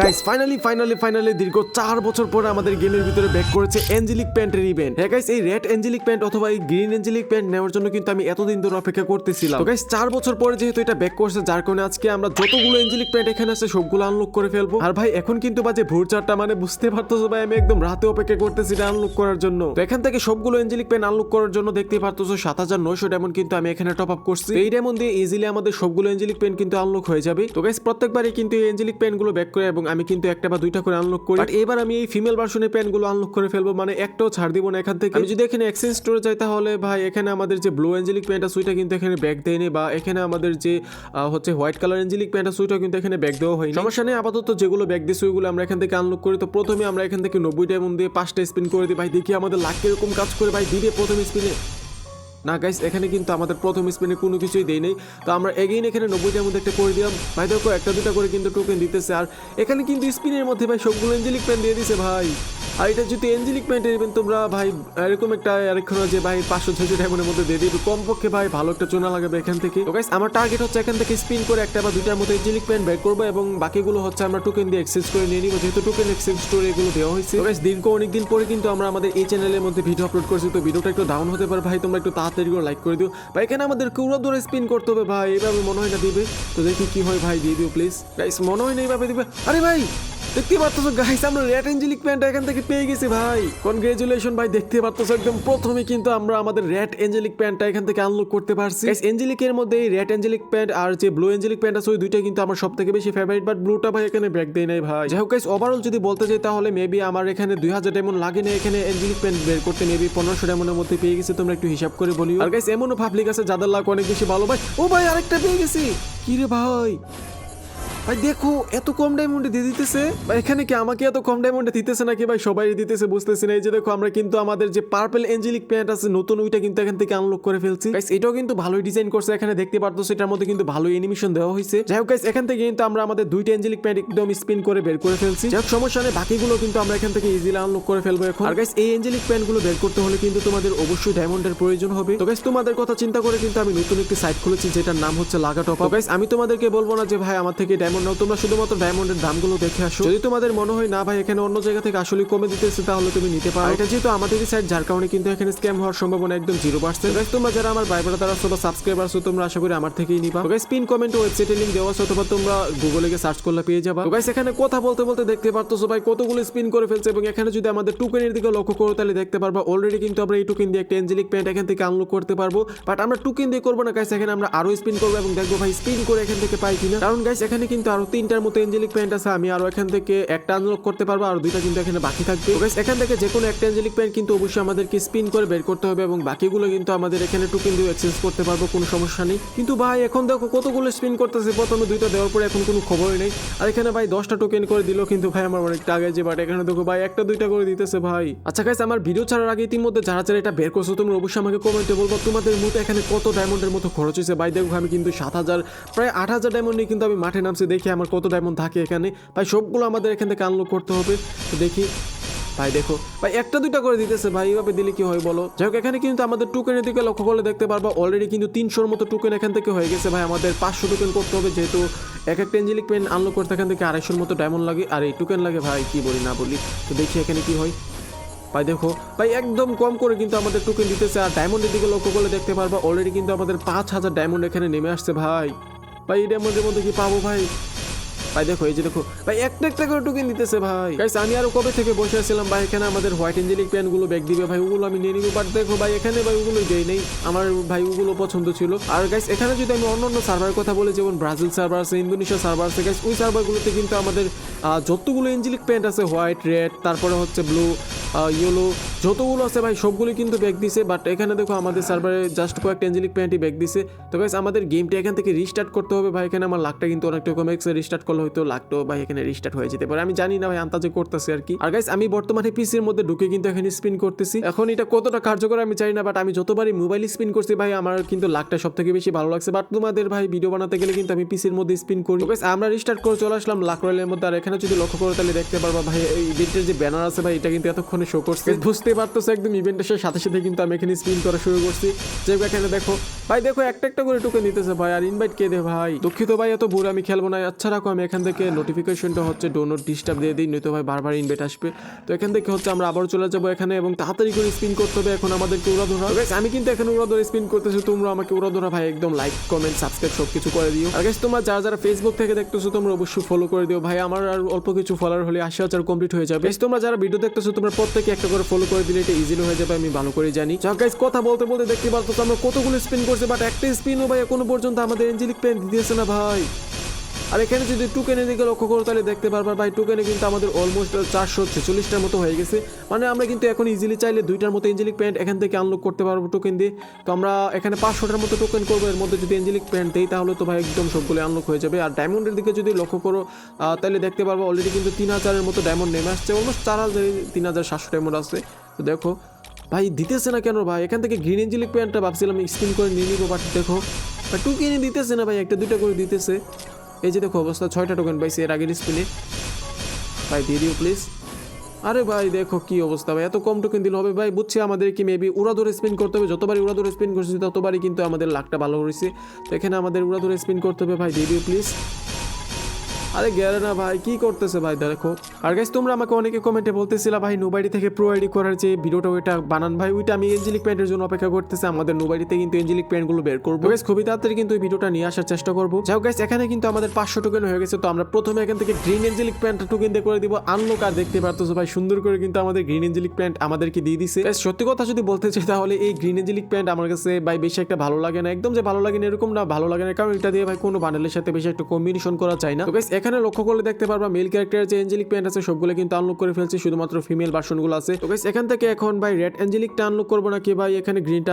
Guys finally finally finally দীর্ঘ চার বছর পরে আমাদের গেমের ভিতরে ব্যাক করেছে এঞ্জেলিক প্যান্টের ইভেন্ট হ্যাঁ গাইস এই রেড এঞ্জেলিক প্যান্ট অথবা এই গ্রিন এঞ্জেলিক প্যান্ট নেওয়ার জন্য কিন্তু আমি এতদিন ধরে অপেক্ষা করতেছিলাম। গাইস চার বছর পরে যেহেতু এটা ব্যাক করছে, যার কারণে আজকে আমরা যতগুলো এঞ্জেলিক প্যান্ট এখানে আছে, সবগুলো আনলক করে ফেলব। আর ভাই, এখন কিন্তু বাজে ভোর চারটা মানে বুঝতে পারতেছো ভাই, আমি একদম রাতে অপেক্ষা করতেছি এটা আনলক করার জন্য। তো এখান থেকে সবগুলো এঞ্জেলিক প্যান্ট আনলক করার জন্য দেখতে পারতেছো সাত হাজার নয়শো ডায়মন্ড কিন্তু আমি এখানে টপ আপ করছি। এই ডায়মন্ড দিয়ে ইজিলি আমাদের সবগুলো এঞ্জেলিক প্যান্ট কিন্তু আনলক হয়ে যাবে। তো গাইস প্রত্যেকবারই কিন্তু এই এঞ্জেলিক প্যান্টগুলো ব্যাক করে এবং আমি কিন্তু একটা বা দুইটা করে আনলক করি। বাট এবার আমি এই ফিমেল ভার্সনের প্যান্টগুলো আনলক করে ফেলব মানে একটাও ছাড় দিব না এখান থেকে। আমি যদি এখানে এক্সচেঞ্জ স্টোরে যাই তাহলে ভাই এখানে আমাদের যে ব্লু এঞ্জেলিক প্যান্ট আছে ওইটা কিন্তু এখানে ব্যাক দেয়নি বা এখানে আমাদের যে হচ্ছে হোয়াইট কালার এঞ্জেলিক প্যান্ট আছে ওইটা কিন্তু এখানে ব্যাগ দেওয়া হয়নি। সমস্যা নেই আপাতত যেগুলো ব্যাগ দিচ্ছে ওইগুলো আমরা এখান থেকে আনলক করি। তো প্রথমে আমরা এখান থেকে নব্বই ডায়মন্ড দিয়ে পাঁচটা স্পিন করে দিই। ভাই দেখি আমাদের লাখ কীরকম কাজ করে। ভাই দিবে প্রথম স্পিনে না গাইস এখানে কিন্তু আমাদের প্রথম স্পিনে কোনো কিছুই দেই নেই। তো আমরা এগেইন এখানে নব্বইটার মধ্যে একটা করে দিলাম। ভাই, দেখো, একটা দুটা করে কিন্তু টোকেন দিতেছে। আর এখানে কিন্তু স্পিনের মধ্যে, ভাই, সবগুলো এঞ্জেলিক প্যান দিয়ে দিছে, ভাই। আর এটা যদি এঞ্জেলিক প্যান্টের ইভেন তোমরা ভাই এরকম একটা আরেকখানে যে ভাই পাঁচশো ছয়শো ডায়মন্ডের মধ্যে দিয়ে দিবে। কমপক্ষে ভাই ভালো একটা চোনা লাগাবে এখান থেকে। তো গাইস আমার টার্গেট হচ্ছে এখান থেকে স্পিন করে একটা বা দুইটার মতো এঞ্জেলিক প্যান্ট বের করব এবং বাকিগুলো হচ্ছে আমরা টোকেন দিয়ে এক্সচেঞ্জ করে নিয়ে নিবো। যেহেতু টোকেন এক্সচেঞ্জ স্টোরে এগুলো দেওয়া হয়েছে। guys, দীর্ঘ অনেকদিন পরে কিন্তু আমরা আমাদের এই চ্যানেলের মধ্যে ভিডিও আপলোড করছি। তো ভিডিওটা একটু ডাউন হতে পারে ভাই তোমরা একটু তাড়াতাড়ি করে লাইক করে দিও। ভাই এখানে আমাদের কুড়ো ধরে স্পিন করতে হবে ভাই। এভাবে মনে হয় না দিবে। তো দেখি কি হয় ভাই দিয়ে দিও প্লিজ গাইস মনে হয় না এইভাবে দিবে। আরে ভাই! দেখতে পারতো গাইস আমরা রেড এঞ্জেলিক প্যান্ট এখান থেকে পেয়ে গেছি ভাই। কনগ্রেচুলেশন ভাই, দেখতে পারতো একদম প্রথমে কিন্তু আমরা আমাদের রেড এঞ্জেলিক প্যান্টটা এখান থেকে আনলক করতে পারছি। এঞ্জেলিকের মধ্যে এই রেড এঞ্জেলিক প্যান্ট আর যে ব্লু এঞ্জেলিক প্যান্ট আছে ওই দুইটা কিন্তু আমার সব থেকে বেশি ফেভারিট বাট ব্লুটা ভাই এখানে ব্যাক দেয় নাই ভাই। যাই হোক গাইস ওভারঅল যদি বলতে যাই তাহলে মেবি আমার এখানে দুই হাজার ডায়মন্ড লাগে না এখানে এঞ্জেলিক প্যান্ট বের করতে মেবি পনেরোশো ডায়মন্ডের মধ্যে পেয়ে গেছি, তোমরা একটু হিসাব করে বলিও। আর গাইস এমনও পাবলিক আছে যাদের লাগ অনেক বেশি ভালো ভাই। ও ভাই, আরেকটা পেয়ে গেছি। কি রে ভাই? ভাই, দেখো, এত কম ডায়মন্ডে দিয়ে দিতেছে। ভাই, এখানে কি আমাকে এত কম ডায়মন্ডে দিতেছে নাকি? ভাই, সবাই দিতেছে, বুঝতেছি না। এই যে দেখো, আমরা কিন্তু আমাদের যে পার্পল এঞ্জেলিক প্যান্ট আছে, নতুন ওইটা কিন্তু এখান থেকে আনলক করে ফেলছি। গাইস এটাও কিন্তু ভালোই ডিজাইন করছে। এখানে দেখতে পারতো এটার মধ্যে কিন্তু ভালো অ্যানিমেশন দেওয়া হয়েছে। যাই হোক গাইস এখান থেকে কিন্তু আমরা আমাদের দুইটা এঞ্জেলিক প্যান্ট একদম স্পিন করে বের করে ফেলছি। যাই সমস্যা নেই, বাকিগুলো কিন্তু আমরা এখান থেকে ইজিলি আনলক করে ফেলব এখন। আর গাইস এই এঞ্জেলিক প্যান্টগুলো বের করতে হলে কিন্তু তোমাদের অবশ্যই ডায়মন্ডের প্রয়োজন হবে। তো গাইস তোমাদের কথা চিন্তা করে কিন্তু আমি নতুন একটি সাইট খুলেছি, যেটার নাম হচ্ছে লাগা টপ গাইস আমি তোমাদেরকে বলব না যে, ভাই, আমার থেকে ডায়মন্ড নাও, তোমরা শুধুমাত্র ডায়মন্ডের দামগুলো দেখে আসো। যদি তোমাদের মনে হয়, না ভাই, এখানে অন্য জায়গা থেকে আসলে কমে দিতেছে, তাহলে তুমি নিতে পারো। এটা যেহেতু আমাদেরই সাইট যার কারণে কিন্তু এখানে স্ক্যাম হওয়ার সম্ভাবনা একদম জিরো পার্সেন্ট তোমরা যারা আমার ভাই ব্রাদার আছো বা সাবস্ক্রাইবার আছো তোমরা আশা করি আমার থেকেই নিবা। গাইস পিন কমেন্ট ওয়েবসাইটের লিংক দেওয়া আছে, অথবা তোমরা গুগলে গিয়ে সার্চ করলে পেয়ে যাবা। গাইস এখানে কথা বলতে বলতে দেখতে পারতেছো ভাই, কতগুলো স্পিন করে ফেলছে, এবং এখানে যদি আমাদের টুকেনের দিকে লক্ষ্য করো, তাহলে দেখতে পারবা অলরেডি কিন্তু আমরা এই টুকেন দিয়ে একটা এঞ্জেলিক প্যান্ট এখান থেকে আনলক করতে পারব। বাট আমরা টুকেন দিয়ে করব না গাইস এখানে আমরা আরও স্পিন করব, এবং দেখব ভাই স্পিন করে এখান থেকে পাই কিনা। কারণ গাইস এখানে কিন্তু আরও তিনটার মতো এঞ্জেলিক প্যান্ট আছে, আমি আরও এখান থেকে একটা আনলক করতে পারব, আর দুইটা কিন্তু এখানে বাকি থাকবে। এখান থেকে যে কোনো একটা এঞ্জেলিক প্যান্ট কিন্তু অবশ্যই আমাদেরকে স্পিন করে বের করতে হবে এবং বাকিগুলো কিন্তু আমাদের এখানে টুকেন দিয়ে এক্সচেঞ্জ করতে পারব, কোনো সমস্যা নেই। কিন্তু ভাই, এখন দেখো কতগুলো স্পিন করতেছে, প্রথমে দুইটা দেওয়ার পরে এখন কোনো খবরই নেই। আর এখানে ভাই দশটা টোকেন করে দিল, কিন্তু ভাই আমার অনেকটা আগে যে বাট এখানে দেখো ভাই একটা দুইটা করে দিতেছে ভাই। আচ্ছা গাইস আমার ভিডিও ছাড়ার আগে ইতিমধ্যে যারা যারা এটা বের করছ, তোমরা অবশ্যই আমাকে কমেন্টে বলব, তোমাদের মতো এখানে কত ডায়মন্ডের মতো খরচ হয়েছে? ভাই দেখো আমি কিন্তু সাত হাজার, প্রায় আট হাজার ডায়মন্ড নিয়ে কিন্তু আমি মাঠে নামছি দেখি আমার কত ডায়মন্ড থাকে এখানে। ভাই, সবগুলো আমাদের এখান থেকে আনলক করতে হবে। তো দেখি। ভাই, দেখো। ভাই, একটা দুইটা করে দিতেছে। ভাই এইভাবে দিলে কি হয় বলো? যাই হোক, এখানে কিন্তু আমাদের টুকেনের দিকে লক্ষ্য করলে দেখতে পারব অলরেডি কিন্তু তিনশোর মতো টুকেন এখান থেকে হয়ে গেছে। ভাই, আমাদের পাঁচশো টোকেন করতে হবে, যেহেতু এক একটা এঞ্জেলিক পেন আনলক করতে এখান থেকে আড়াইশোর মতো ডায়মন্ড লাগে। আর এই টোকেন লাগে, ভাই, কি বলি, না বলি। তো দেখি এখানে কি হয়। ভাই, দেখো। ভাই, একদম কম করে কিন্তু আমাদের টোকেন দিতেছে। আর ডায়মন্ডের দিকে লক্ষ্য করলে দেখতে পারব অলরেডি কিন্তু আমাদের পাঁচ হাজার ডায়মন্ড এখানে নেমে আসছে, ভাই। ভাই এই মধ্যে মধ্যে কি পাবো ভাই? ভাই, দেখো, এই যে দেখো, ভাই, একটা একটা করে টোকেন দিতেছে ভাই। গাইস আমি আরও কবে থেকে বসে আছিলাম ভাই, এখানে আমাদের হোয়াইট ব্যাগ দিবে ভাই, ওগুলো আমি নিয়ে নিবো বাট দেখো ভাই, এখানে ভাই ওগুলো দেই নেই, আমার ভাই ওগুলো পছন্দ ছিল। আর গাইস এখানে যদি আমি অন্য অন্য কথা বলি, যেমন ব্রাজিল সার্ভার আছে ইন্দোনেশিয়া সার্ভার আছে গাইস ওই কিন্তু আমাদের যতগুলো এঞ্জেলিক প্যান্ট আছে হোয়াইট রেড তারপরে হচ্ছে ব্লু ইয়েলো যতগুলো আছে ভাই, সবগুলো কিন্তু ব্যাগ দিছে বাট এখানে দেখো আমাদের সার্ভারে জাস্ট কয়েকটা এঞ্জেলিক প্যান্টই ব্যাগ দিছে। তো গাইস আমাদের গেমটা এখান থেকে রিস্টার্ট করতে হবে ভাই, এখানে আমার লাখটা কিন্তু অনেকটা কমে গেছে রিস্টার্ট করলে হয়তো লাখটাও ভাই এখানে রিস্টার্ট হয়ে যেতে পারে। আমি জানি না ভাই আন্তাজে করতেছি আর কি। আর গাইস আমি বর্তমানে পিসির মধ্যে ঢুকে কিন্তু এখানে স্পিন করতেছি। এখন এটা কতটা কার্যকর আমি জানি না বাট আমি যতবারই মোবাইল স্পিন করছি ভাই আমার কিন্তু লাখটা সব থেকে বেশি ভালো লাগছে। বাট তোমাদের ভাই ভিডিও বানাতে গেলে কিন্তু আমি পিসির মধ্যে স্পিন করি। গাইস আমরা রিস্টার্ট করে চলে আসলাম লাখ রয়েলের মধ্যে। আর এখানে যদি লক্ষ্য করো তাহলে দেখতে পারবা ভাই এই ইভেন্টের যে ব্যানার আছে ভাই এটা কিন্তু এতক্ষণে শো করছে। বুঝতে পারতেছো একদম ইভেন্ট আসার সাথে সাথে কিন্তু আমি এখানে স্পিন করা শুরু করছি। যে এখানে দেখো ভাই দেখো একটা একটা করে টোকেন নিতেছে ভাই। আর ইনভাইট কে দে ভাই? দুঃখিত ভাই এত বুড়ো আমি খেলব না। আচ্ছা রাখো আমি এখান থেকে নোটিফিকেশনটা হচ্ছে ডোনট ডিস্টার্ব দিয়ে দিই নয়তো ভাই বারবার ইনভাইট আসবে। তো এখান থেকে হচ্ছে আমরা আবার চলে যাব এখানে এবং তাড়াতাড়ি করে স্পিন করতে হবে এখন আমাদেরকে উড়া ধরা আমি কিন্তু এখানে উড়া ধরে স্পিন করতেছি তোমরা আমাকে উড়া ধরা ভাই একদম লাইক কমেন্ট সাবস্ক্রাইব সব কিছু করে দিও। আর guys, তোমরা যারা যারা ফেসবুক থেকে দেখতেছো তোমরা অবশ্যই ফলো করে দিও। ভাই আমার আর অল্প কিছু ফলোয়ার হলে আশি হাজার কমপ্লিট হয়ে যাবে। তোমরা যারা ভিডিও দেখতেছো তোমরা প্রত্যেকে একটা করে ফলো করে দিলে এটা ইজিলি হয়ে যাবে আমি ভালো করে জানি। গাইস কথা বলতে বলতে দেখতে পারতো আমরা কতগুলো স্পিন করছি বাট একটা স্পিনও ভাই এখনও পর্যন্ত আমাদের এঞ্জেলিক পেন দিতেছে না ভাই। আর এখানে যদি টুকেনের দিকে লক্ষ্য করো, তাহলে দেখতে পারবা ভাই, টুকেনে কিন্তু আমাদের অলমোস্ট চারশো ছেচল্লিশটার মতো হয়ে গেছে। মানে আমরা কিন্তু এখন ইজিলি চাইলে দুইটার মতো এঞ্জেলিক প্যান্ট এখান থেকে আনলক করতে পারব টোকেন দিয়ে। তো আমরা এখানে পাঁচশোটার মতো টোকেন করব, এর মধ্যে যদি এঞ্জেলিক প্যান্ট দেই, তাহলে তো ভাই একদম সবগুলো আনলক হয়ে যাবে। আর ডায়মন্ডের দিকে যদি লক্ষ্য করো তাহলে দেখতে পারব অলরেডি কিন্তু তিন হাজারের মতো ডায়মন্ড নেমে আসছে। অলমোস্ট চার হাজার তিন হাজার সাতশো ডায়মন্ড আছে তো দেখো, ভাই দিতেছে না কেন ভাই? এখান থেকে গ্রিন এঞ্জেলিক প্যান্টটা ভাবছিলাম স্পিন করে নিয়ে নিবো বাট দেখো টু কিনে দিতেছে না ভাই, একটা দুইটা করে দিতেছে। এই যে দেখো অবস্থা, ছয়টা টোকেন পাইছি এর আগের স্পিনে ভাই, দিয়ে দিও প্লিজ আরে ভাই, দেখো কি অবস্থা ভাই, এত কম টোকেন দিলে হবে ভাই, বুঝছি আমাদের কি মেবি উড়া ধরে স্পিন করতে হবে, যতবারই উড়া ধরে স্পিন করছি ততবারই কিন্তু আমাদের লাখটা ভালো করেছে তো এখানে আমাদের উড়া ধরে স্পিন করতে হবে ভাই, দিয়ে দিও প্লিজ আরে গেলে না ভাই কি করতেছে ভাই? দেখো। আর গাইস তোমরা আমাকে অনেকে কমেন্টে বলতেছিলা ভাই নোবাইডি থেকে প্রো আইডি করার যে ভিডিওটা ওইটা বানান ভাই ওইটা আমি এঞ্জেলিক প্যান্টের জন্য অপেক্ষা করতেছি। আমাদের নোবাইডিতে কিন্তু এঞ্জেলিক প্যান্টগুলো বের করব। গাইস খুবই তাড়াতাড়ি কিন্তু এই ভিডিওটা নিয়ে আসার চেষ্টা করব। যাও গাইস এখানে কিন্তু আমাদের পাঁচশো টোকেন হয়ে গেছে তো আমরা প্রথমে এখান থেকে গ্রিন এঞ্জেলিক প্যান্টটা টোকেন দিয়ে করে দিব। আনলোক আর দেখতে পারতেছো ভাই সুন্দর করে কিন্তু আমাদের গ্রিন এঞ্জেলিক প্যান্ট আমাদেরকে দিয়ে দিছে। সত্যি কথা যদি বলতে চাই তাহলে এই গ্রিন এঞ্জেলিক প্যান্ট আমার কাছে ভাই বেশি একটা ভালো লাগে না। একদম যে ভালো লাগে না এরকম না ভালো লাগে না কারণ এটা দিয়ে ভাই কোনো বান্ডেলের সাথে বেশি একটা কম্বিনেশন করা যায় না। তো guys, এখানে লক্ষ্য করলে দেখতে পারবা মেল ক্যারেক্টারের যে এঞ্জেলিক প্যান্ট আছে, সবগুলো কিন্তু আনলক করে ফেলছি, শুধুমাত্র ফিমেল ভার্সনগুলো আছে। তো এখান থেকে এখন ভাই রেড এঞ্জেলিকটা আনলক করব নাকি ভাই? এখানে গ্রিনটা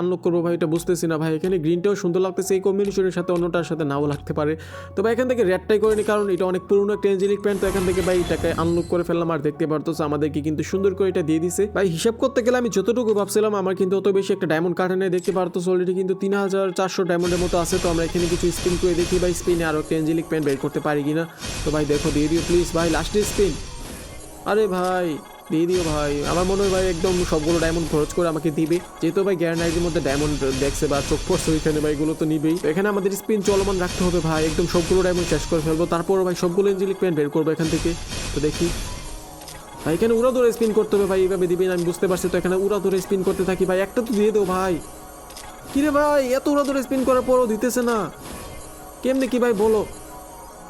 আনলক করব ভাই, এটা বুঝতেছি না ভাই। এখানে গ্রিনটাও সুন্দর লাগতেছে, এই কম্বিনেশনের সাথে অন্যটার সাথে নাও লাগতে পারে। তো ভাই, এখান থেকে রেডটাই করে নি কারণ এটা অনেক পুরনো একটা এঞ্জেলিক প্যান্ট তো এখান থেকে ভাই এটাকে আনলক করে ফেললাম। আর দেখতে পারতো আমাদেরকে কিন্তু সুন্দর করে এটা দিয়ে দিছে। ভাই, হিসাব করতে গেলে আমি যতটুকু ভাবছিলাম, আমার কিন্তু অত বেশি একটা ডায়মন্ড কাটে নেই। দেখতে পারতো অলরেডি কিন্তু তিন হাজার চারশো ডায়মন্ডের মতো আছে, তো আমরা এখানে কিছু স্পিন করে দেখি। ভাই স্পিনে আরও একটা এঞ্জেলিক প্যান্ট বের করতে পারি। কিনা তো ভাই দেখো, দিয়ে দিও প্লিজ ভাই লাস্টের স্পিন আরে ভাই, দিয়ে দিও ভাই। আমার মনে হয় ভাই একদম সবগুলো ডায়মন্ড খরচ করে আমাকে দিবে। যেহেতু ভাই গ্যারান আইডির মধ্যে ডায়মন্ড দেখছে বা চোখ পড়ছে ওইখানে ভাই, এগুলো তো নিবেই। এখানে আমাদের স্পিন চলমান রাখতে হবে ভাই। একদম সবগুলো ডায়মন্ড শেষ করে ফেলব। তারপর ভাই সবগুলো এঞ্জেলিক প্যান্ট বের করব এখান থেকে। তো দেখি। ভাই, এখানে উড়া ধরে স্পিন করতে হবে ভাই, এইভাবে দিবেন, আমি বুঝতে পারছি। তো এখানে উড়া ধরে স্পিন করতে থাকি ভাই, একটা তো দিয়ে দেও ভাই। কিরে ভাই, এত উড়া ধরে স্পিন করার পরও দিতেছে না। কেমনে কি ভাই বলো?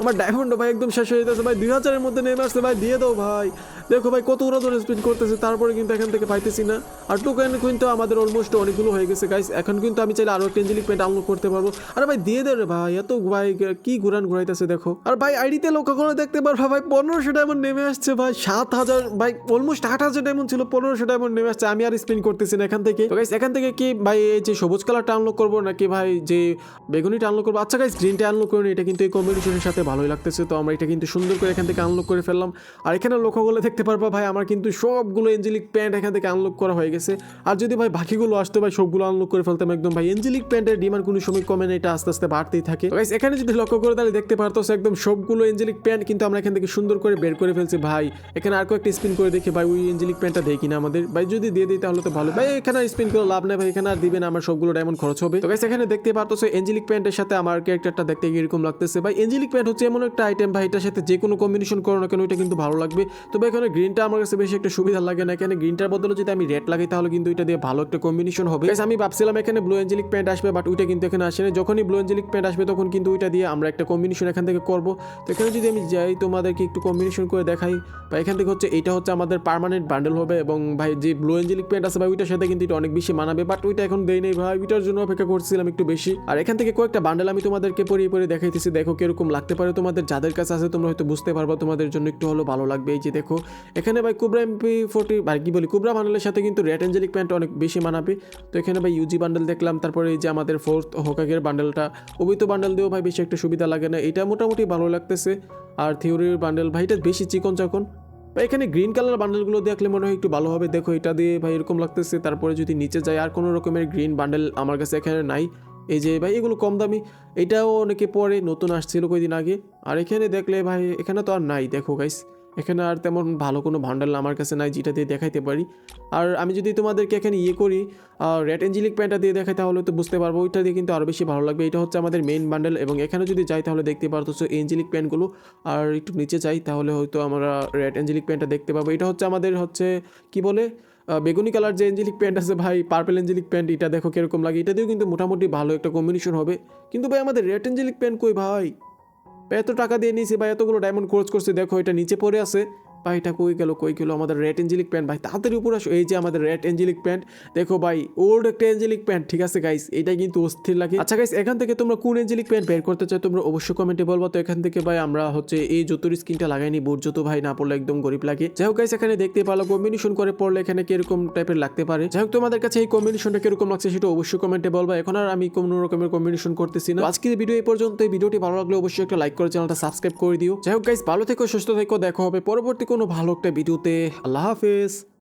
আমার ডায়মন্ড ভাই একদম শেষ হয়ে যেতেছে। ভাই, দুই হাজারের মধ্যে নেমে আসছে, ভাই, দিয়ে দাও, ভাই। দেখো, ভাই, কত উড়া ধরে স্পিন করতেছে। তারপরে কিন্তু এখান থেকে পাইতেছি না। আর টোকেন কিন্তু আমাদের অলমোস্ট অনেকগুলো হয়ে গেছে গাইস এখন কিন্তু আমি চাইলে আরও একটা এঞ্জেলিক পেন্ট ডাউনলোড করতে পারব। আরে ভাই, দিয়ে দে রে, ভাই। এত ভাই, কি ঘুরান ঘুরাইতেছে, দেখো। আর ভাই আইডিতে লক্ষ্য করে দেখতে পারবা, ভাই, পনেরোশো ডায়মন্ড নেমে আসছে, ভাই। সাত হাজার, ভাই অলমোস্ট আট হাজার ডায়মন্ড ছিল, পনেরোশো ডায়মন্ড নেমে আসছে। আমি আর স্পিন করতেছি না এখান থেকে। গাইস এখান থেকে কি, ভাই, এই যে সবুজ কালারটা আনলক করব, নাকি ভাই, যে বেগুনিটা আনলক করব? আচ্ছা গাইস গ্রিনটা আনলক করিনি এটা কিন্তু এই কম্বিনেশনের সাথে ভালোই লাগতেছে, তো আমরা এটা কিন্তু সুন্দর করে এখান থেকে আনলক করে ফেললাম। আর এখানে লক্ষ্য করলে দেখতে পারবা ভাই, আমার কিন্তু সবগুলো এঞ্জেলিক প্যান্ট এখান থেকে আনলক করা হয়ে গেছে। আর যদি ভাই বাকিগুলো আসতো ভাই, সবগুলো আনলক করে ফেলতাম একদম ভাই। এঞ্জেলিক প্যান্টের ডিমান্ড কোনো সময় কমে না, এটা আস্তে আস্তে বাড়তেই থাকে। এখানে যদি লক্ষ্য করে তাহলে দেখতে পারতো একদম সবগুলো এঞ্জেলিক প্যান্ট কিন্তু আমরা এখান থেকে সুন্দর করে বের করে ফেলছি ভাই। এখানে আর কয়েকটা স্পিন করে দেখি ভাই, ওই এঞ্জেলিক প্যান্টটা দেয় কিনা আমাদের। ভাই, যদি দিয়ে দিই তাহলে তো ভালো। ভাই, এখানে স্পিন করে লাভ নেই ভাই, এখানে আর দিবেন আমার সবগুলো ডায়মন্ড খরচ হবে। তো এখানে দেখতে পারতো এঞ্জেলিক প্যান্টের সাথে আমার ক্যারেক্টারটা দেখতে এরকম লাগতেছে। ভাই এঞ্জেলিক প্যান্ট হচ্ছে এমন একটা আইটেম ভাই, এটার সাথে যে কোনো কম্বিনেশন করো না কেন, এটা কিন্তু ভালো লাগবে। তবে এখানে গ্রিনটা আমার কাছে বেশি একটা সুবিধা লাগে না এখানে গ্রিনটার বদলে যদি আমি রেড লাগাই, তাহলে কিন্তু এটা দিয়ে ভালো একটা কম্বিনেশন হবে। আমি ভাবছিলাম এখানে ব্লু এঞ্জেলিক প্যান্ট আসবে বাট ওইটা কিন্তু এখানে আসে না যখনই ব্লু এঞ্জেলিক প্যান্ট আসবে, তখন কিন্তু ওইটা দিয়ে আমরা একটা কম্বিনেশন এখান থেকে করব। তো এখানে যদি আমি যাই, তোমাদেরকে একটু কম্বিনেশন করে দেখাই। বা এখান থেকে হচ্ছে এটা হচ্ছে আমাদের পার্মানেন্ট বান্ডেল হবে, এবং ভাই, যে ব্লু এঞ্জেলিক প্যান্ট আছে ভাই, ওইটার সাথে কিন্তু এটা অনেক বেশি মানাবে বাট ওইটা এখন দেই নেই ভাই। ওইটার জন্য অপেক্ষা করছিলাম একটু বেশি। আর এখান থেকে কয়েকটা বান্ডেল আমি তোমাদেরকে পরিয়ে পরে দেখাইতেছি, দেখো কীরকম লাগতে পারে। তোমাদের যাদের কাছে আছে, তোমরা হয়তো বুঝতে পারবা, তোমাদের জন্য একটু হলো ভালো লাগবে। এই যে দেখো, এখানে ভাই কুবরা এমপি ফোর্টি ভাই কি বলি, কুবরা বান্ডেলের সাথে কিন্তু রেড এঞ্জেলিক প্যান্ট অনেক বেশি মানাবে। তো এখানে ভাই ইউজি বান্ডেল দেখলাম, তারপরে এই যে আমাদের ফোর্থ হোকাগের বান্ডেলটা অবিত বান্ডেল দিয়েও ভাই বেশি একটা সুবিধা লাগে না। এটা মোটামুটি ভালো লাগতেছে। আর থিওরির বান্ডেল ভাই এটা বেশি চিকন চাকন। ভাই এখানে গ্রিন কালার বান্ডেলগুলো দেখলে মনে হয় একটু ভালো হবে। দেখো এটা দিয়ে ভাই এরকম লাগতেছে। তারপরে যদি নিচে যায়, আর কোনো রকমের গ্রিন বান্ডেল আমার কাছে এখানে নাই। এই যে ভাই, এগুলো কম দামি। এটাও অনেকে পরে, নতুন আসছিল কয়দিন আগে। আর এখানে দেখলে ভাই, এখানে তো আর নাই, দেখো গাইস এখানে আর তেমন ভালো কোনো ভান্ডাল আমার কাছে নাই, যেটা দিয়ে দেখাইতে পারি। আর আমি যদি তোমাদেরকে এখানে ইয়ে করি রেড এঞ্জেলিক প্যান্টটা দিয়ে দেখাই, তাহলে তো বুঝতে পারব, ওইটা দিয়ে কিন্তু আরও বেশি ভালো লাগবে। এটা হচ্ছে আমাদের মেইন বান্ডেল এবং এখানে যদি যাই, তাহলে দেখতে পারতো এঞ্জেলিক প্যান্টগুলো আর একটু নিচে যাই, তাহলে হয়তো আমরা রেড এঞ্জেলিক প্যান্টটা দেখতে পাবো। এটা হচ্ছে আমাদের হচ্ছে, কি বলে? বেগুনি কালার যে এঞ্জেলিক প্যান্ট আছে ভাই পার্পেল এঞ্জেলিক প্যান্ট এটা দেখো কীরকম লাগে। এটা দিয়েও কিন্তু মোটামুটি ভালো একটা কম্বিনেশন হবে। কিন্তু ভাই, আমাদের রেড এঞ্জেলিক প্যান্ট কই ভাই? এত টাকা দিয়ে নিয়েছি বা এতগুলো ডায়মন্ড খরচ করছে, দেখো এটা নিচে পড়ে আছে। ভাই, এটা কই গেল কই গেল? আমাদের রেড এঞ্জেলিক প্যান্ট ভাই তাড়াতাড়ি উপরে আসো। এই যে আমাদের রেড এঞ্জেলিক প্যান্ট দেখো ভাই ওল্ড একটা এঞ্জেলিক প্যান্ট ঠিক আছে গাইস এটা কিন্তু অস্থির লাগে। আচ্ছা গাইস এখান থেকে তোমরা কোন এঞ্জেলিক প্যান্ট বের করতে চাও, তোমরা অবশ্যই কমেন্টে বলব। তো এখান থেকে, ভাই, আমরা হচ্ছে এই জুতোর স্কিনটা লাগাইনি বুট জুতো, ভাই, না পড়লে একদম গরিব লাগে। যাই হোক গাইস এখানে দেখতে পারল কম্বিনেশন করে পড়লে এখানে কীরকম টাইপের লাগতে পারে। যাই হোক, তোমাদের কাছে এই কম্বিনেশনটা কীরকম লাগছে, সেটা অবশ্যই কমেন্টে বলবা। এখন আর আমি কোনো রকমের কম্বিনেশন করতেছি না। আজকের ভিডিও এই পর্যন্ত এই ভিডিওটি ভালো লাগলে অবশ্যই একটা লাইক করে চ্যানেলটা সাবস্ক্রাইব করে দিও। যাই হোক গাইস ভালো থেকো, সুস্থ থেকো, দেখা হবে পরবর্তী কোনো ভালো একটা ভিডিওতে আল্লাহ হাফেজ।